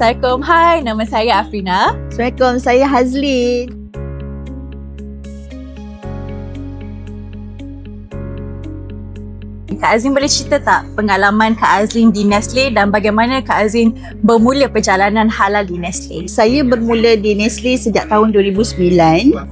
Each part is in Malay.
Assalamualaikum. Hai, nama saya Afrina. Assalamualaikum, saya Hazlin. Kak Azin boleh cerita tak pengalaman Kak Azin di Nestle dan bagaimana Kak Azin bermula perjalanan halal di Nestle? Saya bermula di Nestle sejak tahun 2009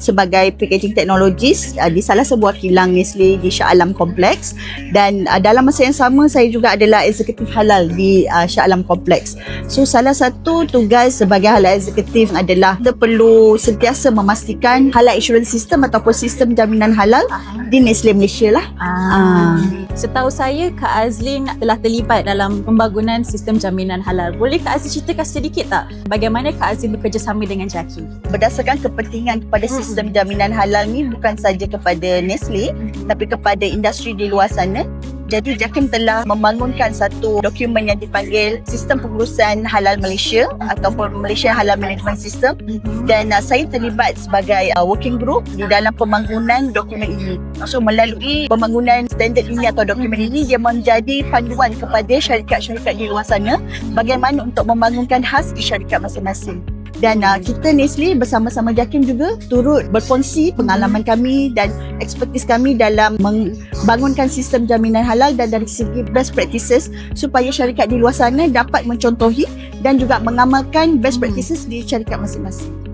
sebagai packaging technologist uh, di salah sebuah kilang Nestle di Shah Alam Complex dan uh, dalam masa yang sama saya juga adalah eksekutif halal di uh, Shah Alam Complex. So salah satu tugas sebagai halal eksekutif adalah kita perlu sentiasa memastikan halal insurance system ataupun sistem jaminan halal di Nestle Malaysia lah. Ah. Setahu saya Kak Azlin telah terlibat dalam pembangunan sistem jaminan halal. Boleh Kak Azlin ceritakan sedikit tak bagaimana Kak Azlin bekerjasama dengan Jaki? berdasarkan kepentingan kepada sistem jaminan halal ni bukan saja kepada Nestle tapi kepada industri di luar sana. Jadi JAKIM telah membangunkan satu dokumen yang dipanggil Sistem Pengurusan Halal Malaysia ataupun Malaysia Halal Management System dan uh, saya terlibat sebagai uh, working group di dalam pembangunan dokumen ini. So melalui pembangunan standard ini atau dokumen ini dia menjadi panduan kepada syarikat-syarikat di luar sana bagaimana untuk membangunkan khas di syarikat masing-masing. Dan uh, kita Nestle bersama-sama JAKIM juga turut berkongsi pengalaman kami dan ekspertis kami dalam membangunkan sistem jaminan halal dan dari segi best practices supaya syarikat di luar sana dapat mencontohi dan juga mengamalkan best practices di syarikat masing-masing.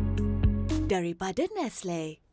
daripada Nestle.